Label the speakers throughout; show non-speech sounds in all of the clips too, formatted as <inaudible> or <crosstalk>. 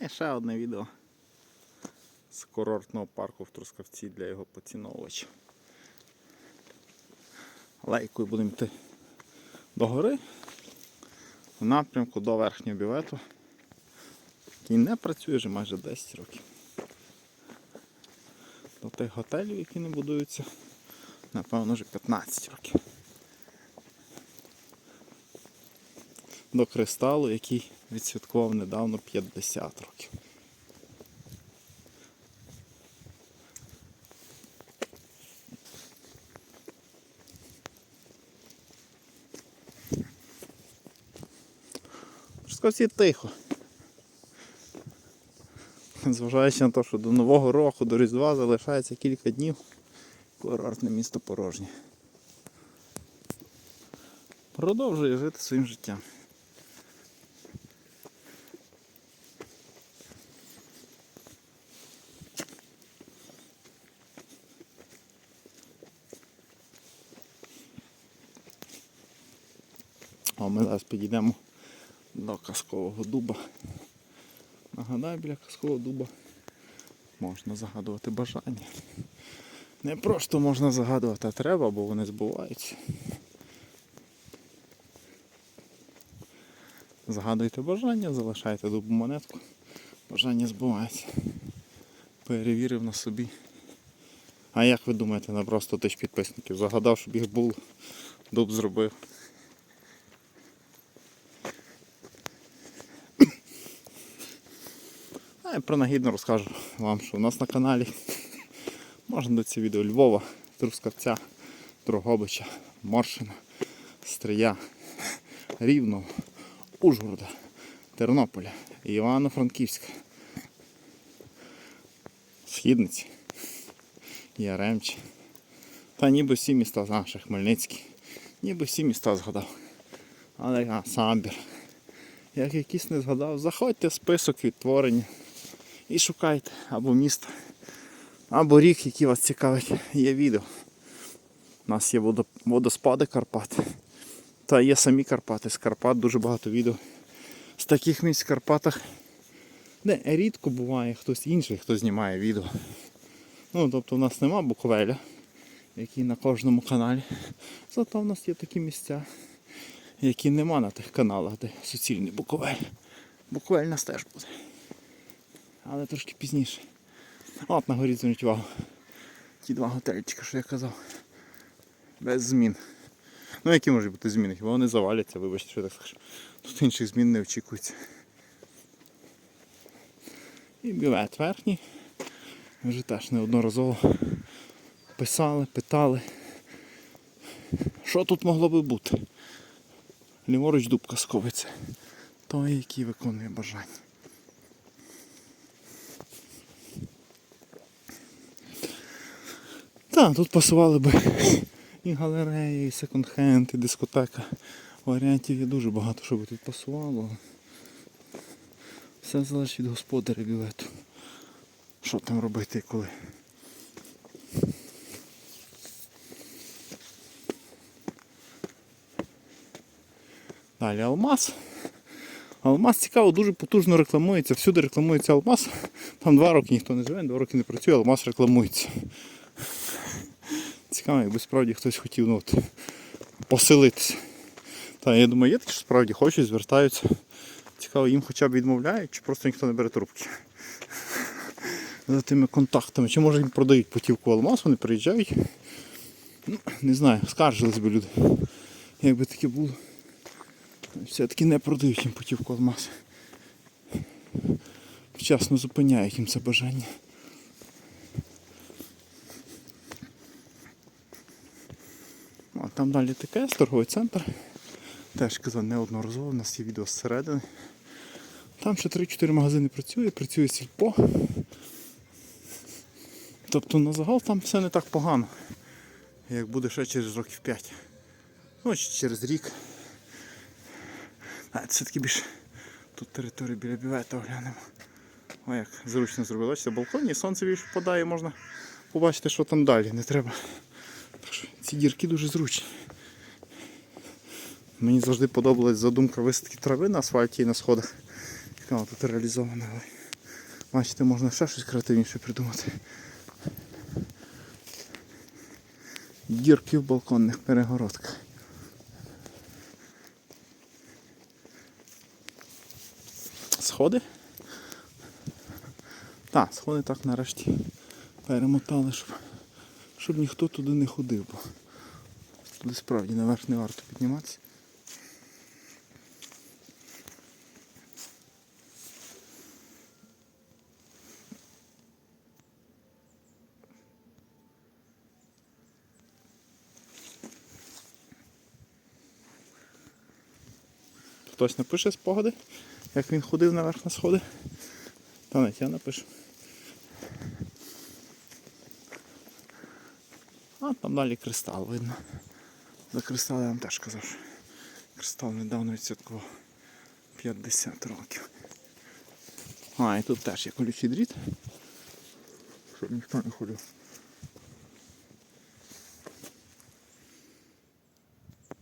Speaker 1: І ще одне відео з курортного парку в Трускавці для його поціновувачів. Лейкою будемо йти до гори в напрямку до верхнього бівету, який не працює вже майже 10 років. До тих готелів, які не будуються, напевно, вже 15 років. До кристалу, який відсвяткував недавно 50 років. Трускавці тихо. Зважаючи на те, що до Нового року, до Різдва залишається кілька днів, курортне місто порожнє. Продовжує жити своїм життям. А ми зараз підійдемо до казкового дуба. Нагадаю, біля казкового дуба можна загадувати бажання. Не просто можна загадувати, а треба, бо вони збуваються. Загадуйте бажання, залишайте дубу монетку. Бажання збувається. Перевірив на собі. А як ви думаєте, на просто тисяч підписників? Загадав, щоб їх було, дуб зробив. А я принагідно розкажу вам, що у нас на каналі <laughs> можна до ці відео Львова, Трускавця, Дрогобича, Моршина, Стрия, Рівного, Ужгорода, Тернополя, Івано-Франківська, Східниці, Яремчі. Та ніби всі міста наші, Хмельницький. Ніби всі міста згадав. Але а, Самбір. Як якийсь не згадав, заходьте в список відтворення і шукайте або місто, або рік, який вас цікавить. Є відео. У нас є водоспади Карпат. Та є самі Карпати. З Карпат дуже багато відео. З таких місць в Карпатах, де рідко буває хтось інший, хто знімає відео. Ну, тобто в нас нема Буковеля, який на кожному каналі. Зато в нас є такі місця, які нема на тих каналах, де суцільний Буковель. Буковель нас теж буде. Але трошки пізніше. От на горі зверніть увагу. Ті два готельчика, що я казав. Без змін. Ну які можуть бути зміни? Хіба вони заваляться, вибачте, що я так скажу. Тут інших змін не очікується. І бювет верхній. Ми вже теж неодноразово писали, питали. Що тут могло би бути? Ліворуч дубка сковиться. Той, який виконує бажання. Так, тут пасували би <laughs> і галереї, і секонд-хенд, і дискотека. Варіантів є дуже багато, що би тут пасувало. Все залежить від господаря білету. Що там робити і коли. Далі алмаз. Алмаз цікаво, дуже потужно рекламується. Всюди рекламується алмаз. Там два роки ніхто не живе, два роки не працює, алмаз рекламується. Цікаво, якби справді хтось хотів ну, от, поселитися. Та я думаю, є такі, що справді хочуть, звертаються. Цікаво, їм хоча б відмовляють, чи просто ніхто не бере трубки. За тими контактами. Чи може їм продають путівку алмаз, вони приїжджають. Ну, не знаю, скаржились би люди. Якби таке було. Все-таки не продають їм путівку алмаз. Вчасно зупиняють їм це бажання. Там далі ТКС, торговий центр. Теж казав неодноразово, у нас є відео зсередини. Там ще 3-4 магазини працює, працює сільпо. Тобто на загал там все не так погано, як буде ще через років 5. Ну, чи через рік. А все-таки більше тут територію біля бівета оглянемо. О, як зручно зробили. Бачите, балконі, сонце більше впадає, можна побачити, що там далі. Не треба. Так що ці дірки дуже зручні. Мені завжди подобалась задумка висадки трави на асфальті і на сходах. Яка вона тут реалізована. але Бачите, можна ще щось креативніше придумати. Дірки в балконних перегородках. Сходи? Так, сходи так нарешті перемотали, щоб, щоб ніхто туди не ходив. Туди справді наверх не варто підніматися. Хтось напише спогади, як він ходив наверх на сходи. Та навіть я напишу. А там далі кристал видно. За кристал я вам теж казав, що кристал недавно відсвяткував 50 років. А, і тут теж є колючий дріт. Щоб ніхто не ходив.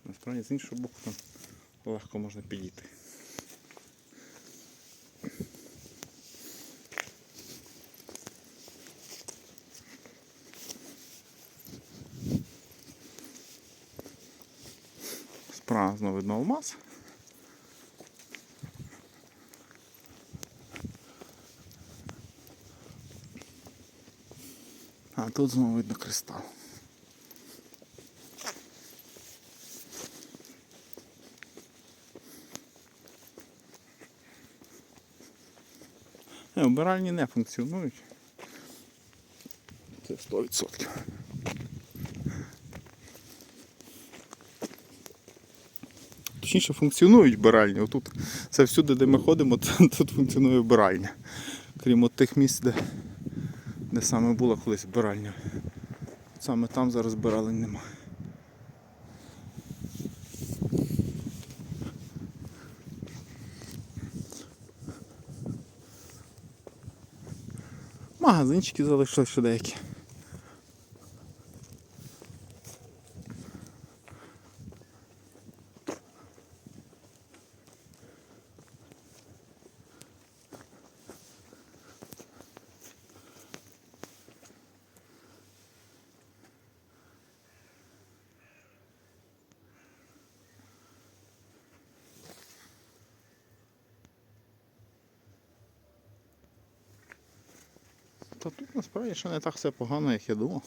Speaker 1: Насправді з іншого боку там легко можна підійти. Знову видно алмаз. А тут знову видно кристал. Не, вбиральні не функціонують. Це 100%. Точніше функціонують вбиральні. Отут це всюди, де ми ходимо, <laughs> тут функціонує вбиральня. Крім от тих місць, де, де саме була колись вбиральня. Саме там зараз вбиралень нема. Магазинчики залишилися ще деякі. Та тут насправді ще не так все погано, як я думав.